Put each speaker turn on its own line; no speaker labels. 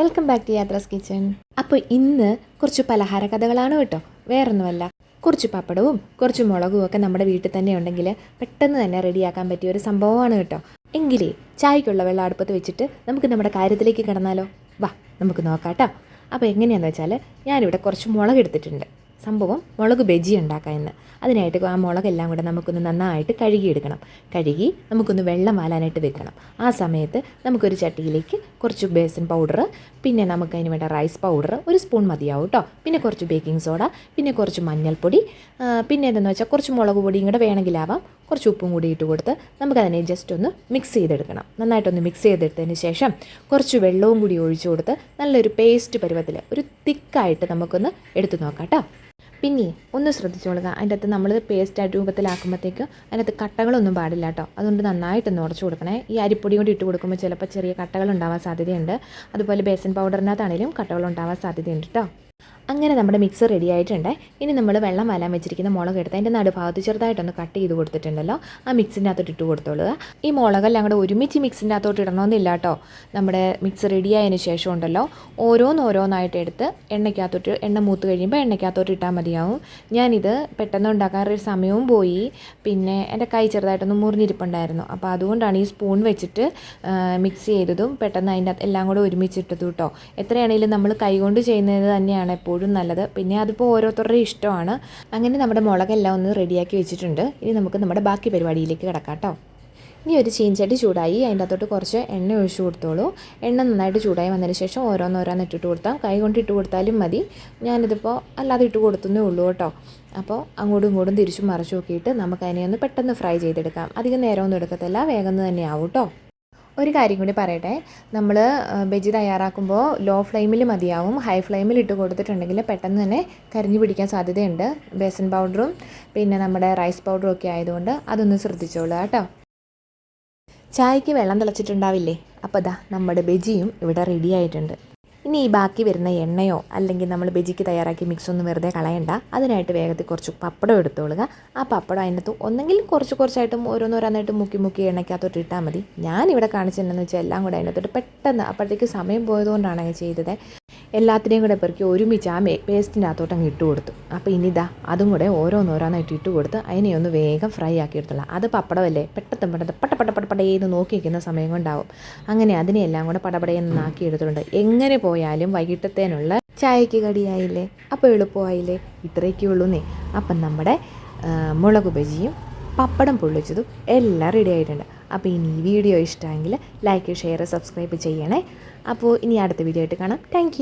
Welcome back to Yathra's kitchen അപ്പോൾ ഇന്ന് കുറച്ച് പലഹാര കഥകളാണ് കേട്ടോ. വേറൊന്നുമല്ല. കുറച്ച് പപ്പടവും കുറച്ച് മുളകും ഒക്കെ നമ്മുടെ വീട്ടിൽ തന്നെ ഉണ്ടെങ്കിൽ പെട്ടെന്ന് തന്നെ റെഡിയാക്കാൻ പറ്റിയ ഒരു സംഭവമാണ് കേട്ടോ. എങ്കിലേ ചായക്കുള്ള വെള്ളം അടുപ്പത്ത് വെച്ചിട്ട് നമുക്ക് നമ്മുടെ കാര്യത്തിലേക്ക് കിടന്നാലോ? വാ നമുക്ക് നോക്കാം കേട്ടോ. അപ്പോൾ എങ്ങനെയാണെന്ന് വെച്ചാൽ ഞാനിവിടെ കുറച്ച് മുളക് എടുത്തിട്ടുണ്ട്. സംഭവം മുളക് ബജി ഉണ്ടാക്കാം എന്ന്. അതിനായിട്ട് ആ മുളകെല്ലാം കൂടെ നമുക്കൊന്ന് നന്നായിട്ട് കഴുകിയെടുക്കണം. കഴുകി നമുക്കൊന്ന് വെള്ളം വാലാനായിട്ട് വെക്കണം. ആ സമയത്ത് നമുക്കൊരു ചട്ടിയിലേക്ക് കുറച്ച് ബേസൻ പൗഡർ പിന്നെ നമുക്ക് അതിന് വേണ്ട റൈസ് പൗഡർ ഒരു സ്പൂൺ മതിയാവും കേട്ടോ പിന്നെ കുറച്ച് ബേക്കിംഗ് സോഡ പിന്നെ കുറച്ച് മഞ്ഞൾപ്പൊടി പിന്നെ എന്തെന്ന് വെച്ചാൽ കുറച്ച് മുളക് പൊടിയും കൂടെ വേണമെങ്കിലാവാം. കുറച്ച് ഉപ്പും കൂടി ഇട്ട് കൊടുത്ത് നമുക്കതിനെ ജസ്റ്റ് ഒന്ന് മിക്സ് ചെയ്തെടുക്കണം. നന്നായിട്ടൊന്ന് മിക്സ് ചെയ്തെടുത്തതിന് ശേഷം കുറച്ച് വെള്ളവും കൂടി ഒഴിച്ചു കൊടുത്ത് നല്ലൊരു പേസ്റ്റ് പരുവത്തിൽ ഒരു തിക്കായിട്ട് നമുക്കൊന്ന് എടുത്തു നോക്കാം കേട്ടോ പിന്നെ ഒന്ന് ശ്രദ്ധിച്ചോളുക. അതിന്റെ അകത്ത് നമ്മൾ പേസ്റ്റ് രൂപത്തിലാക്കുമ്പോഴത്തേക്ക് അതിനകത്ത് കട്ടകളൊന്നും പാടില്ല കേട്ടോ. അതുകൊണ്ട് നന്നായിട്ടൊന്ന് ഉടച്ചു കൊടുക്കണേ. ഈ അരിപ്പൊടി കൂടി ഇട്ട് കൊടുക്കുമ്പോൾ ചിലപ്പോൾ ചെറിയ കട്ടകൾ ഉണ്ടാവാൻ സാധ്യതയുണ്ട്. അതുപോലെ ബേസൻ പൗഡറിനകത്താണെങ്കിലും കട്ടകൾ ഉണ്ടാവാൻ സാധ്യതയുണ്ട് കേട്ടോ. അങ്ങനെ നമ്മുടെ മിക്സ് റെഡി ആയിട്ടുണ്ട്. ഇനി നമ്മൾ വെള്ളം വലാൻ വെച്ചിരിക്കുന്ന മുളക് എടുത്ത് അതിന്റെ നടുഭാഗത്ത് ചെറുതായിട്ടൊന്ന് കട്ട് ചെയ്ത് കൊടുത്തിട്ടുണ്ടല്ലോ. ആ മിക്സിന്റെ അകത്തോട്ട് ഇട്ട് കൊടുത്തോളുക ഈ മുളകെല്ലാം കൂടെ ഒരുമിച്ച് മിക്സിന്റെ അകത്തോട്ട് ഇടണമെന്നില്ല കേട്ടോ നമ്മുടെ മിക്സ് റെഡി ആയതിന് ശേഷം ഉണ്ടല്ലോ ഓരോന്നോരോന്നായിട്ട് എടുത്ത് എണ്ണയ്ക്കകത്തോട്ട് എണ്ണ മൂത്ത് കഴിയുമ്പോൾ എണ്ണയ്ക്കകത്തോട്ട് ഇട്ടാൽ മതിയാവും. ഞാനിത് പെട്ടെന്ന് ഉണ്ടാക്കാനൊരു സമയവും പോയി. പിന്നെ എന്റെ കൈ ചെറുതായിട്ടൊന്ന് മുറിഞ്ഞിരിപ്പുണ്ടായിരുന്നു. അപ്പോൾ അതുകൊണ്ടാണ് ഈ സ്പൂൺ വെച്ചിട്ട് മിക്സ് ചെയ്തതും പെട്ടെന്ന് അതിന്റെ എല്ലാം കൂടെ ഒരുമിച്ചിട്ടതും കേട്ടോ എത്രയാണെങ്കിലും നമ്മൾ കൈകൊണ്ട് ചെയ്യുന്നത് തന്നെയാണ് എപ്പോഴും. നല്ലത്. പിന്നെ അതിപ്പോൾ ഓരോരുത്തരുടെ ഇഷ്ടമാണ്. അങ്ങനെ നമ്മുടെ മുളകെല്ലാം ഒന്ന് റെഡിയാക്കി വെച്ചിട്ടുണ്ട്. ഇനി നമുക്ക് നമ്മുടെ ബാക്കി പരിപാടിയിലേക്ക് കിടക്കാം കേട്ടോ. ഇനി ഒരു ചീഞ്ചട്ടി ചൂടായി. അതിന്റെ അകത്തോട്ട് കുറച്ച് എണ്ണ ഒഴിച്ചു കൊടുത്തോളൂ. എണ്ണ നന്നായിട്ട് ചൂടായി വന്നതിന് ശേഷം ഓരോന്നോരോന്ന് ഇട്ടിട്ട് കൊടുത്താൽ കൈ കൊണ്ട് ഇട്ട് കൊടുത്താലും മതി. ഞാനിതിപ്പോൾ അല്ലാതെ ഇട്ട് കൊടുത്തുന്നേ ഉള്ളൂ കേട്ടോ. അപ്പോൾ അങ്ങോട്ടും ഇങ്ങോട്ടും തിരിച്ചും മറിച്ചു നോക്കിയിട്ട് നമുക്ക് അതിനെ ഒന്ന് പെട്ടെന്ന് ഫ്രൈ ചെയ്തെടുക്കാം. അധികം നേരമൊന്നും എടുക്കത്തില്ല. വേഗം തന്നെയാവും കേട്ടോ. ഒരു കാര്യം കൂടി പറയട്ടെ. നമ്മൾ ബജി തയ്യാറാക്കുമ്പോൾ ലോ ഫ്ലെയിമിൽ മതിയാവും. ഹൈ ഫ്ലെയിമിൽ ഇട്ട് കൊടുത്തിട്ടുണ്ടെങ്കിൽ പെട്ടെന്ന് തന്നെ കരിഞ്ഞു പിടിക്കാൻ സാധ്യതയുണ്ട്. ബേസൻ പൗഡറും പിന്നെ നമ്മുടെ റൈസ് പൗഡറും ഒക്കെ ആയതുകൊണ്ട് അതൊന്ന് ശ്രദ്ധിച്ചോളൂ കേട്ടോ. ചായക്ക് വെള്ളം തിളച്ചിട്ടുണ്ടാവില്ലേ? അപ്പോൾ ദാ നമ്മുടെ ബജിയും ഇവിടെ റെഡി ആയിട്ടുണ്ട്. ഇനി ഈ ബാക്കി വരുന്ന എണ്ണയോ അല്ലെങ്കിൽ നമ്മൾ ബജിക്ക് തയ്യാറാക്കി മിക്സ് ഒന്നും വെറുതെ കളയണ്ട. അതിനായിട്ട് വേഗത്തിൽ കുറച്ച് പപ്പടം എടുത്തോളുക. ആ പപ്പടം അതിനകത്ത് ഒന്നെങ്കിൽ കുറച്ച് കുറച്ചായിട്ടും ഓരോന്നോരോന്നായിട്ട് മുക്കി മുക്കി എണ്ണയ്ക്കകത്തോട്ട് ഇട്ടാൽ മതി. ഞാനിവിടെ കാണിച്ചെന്നു വെച്ചാൽ എല്ലാം കൂടെ അതിനകത്തോട്ട് പെട്ടെന്ന് അപ്പോഴത്തേക്ക് സമയം പോയതുകൊണ്ടാണ് ചെയ്തത്. എല്ലാത്തിനെയും കൂടെ പെറുക്കി ഒരുമിച്ച് ആ മേ പേസ്റ്റിന്റെ അകത്തോട്ട് അങ്ങ് ഇട്ട് കൊടുത്തു. അപ്പോൾ ഇനി ഇതാ അതും കൂടെ ഓരോന്നോരോന്നായിട്ട് ഇട്ട് കൊടുത്ത് അതിനെ ഒന്ന് വേഗം ഫ്രൈ ആക്കി എടുത്തുള്ള അത് പപ്പടമല്ലേ? പെട്ടെന്ന് പെട്ടെന്ന് പട്ട പട്ട പട്ട പടയെന്ന് നോക്കി നിൽക്കുന്ന സമയം കൊണ്ടാവും. അങ്ങനെ അതിനെയെല്ലാം കൂടെ പടപടയെന്ന് ആക്കി എടുത്തിട്ടുണ്ട് എങ്ങനെ പോയാലും വൈകിട്ടത്തേനുള്ള ചായക്ക് കടിയായില്ലേ? അപ്പോൾ എളുപ്പമായില്ലേ? ഇത്രയൊക്കെ ഉള്ളൂന്നേ. അപ്പം നമ്മുടെ മുളക് ബജിയും പപ്പടം പൊള്ളിച്ചതും എല്ലാം റെഡി ആയിട്ടുണ്ട്. അപ്പോൾ ഇനി ഈ വീഡിയോ ഇഷ്ടമെങ്കിൽ ലൈക്ക് ഷെയർ സബ്സ്ക്രൈബ് ചെയ്യണേ. അപ്പോൾ ഇനി അടുത്ത വീഡിയോ ആയിട്ട് കാണാം. താങ്ക്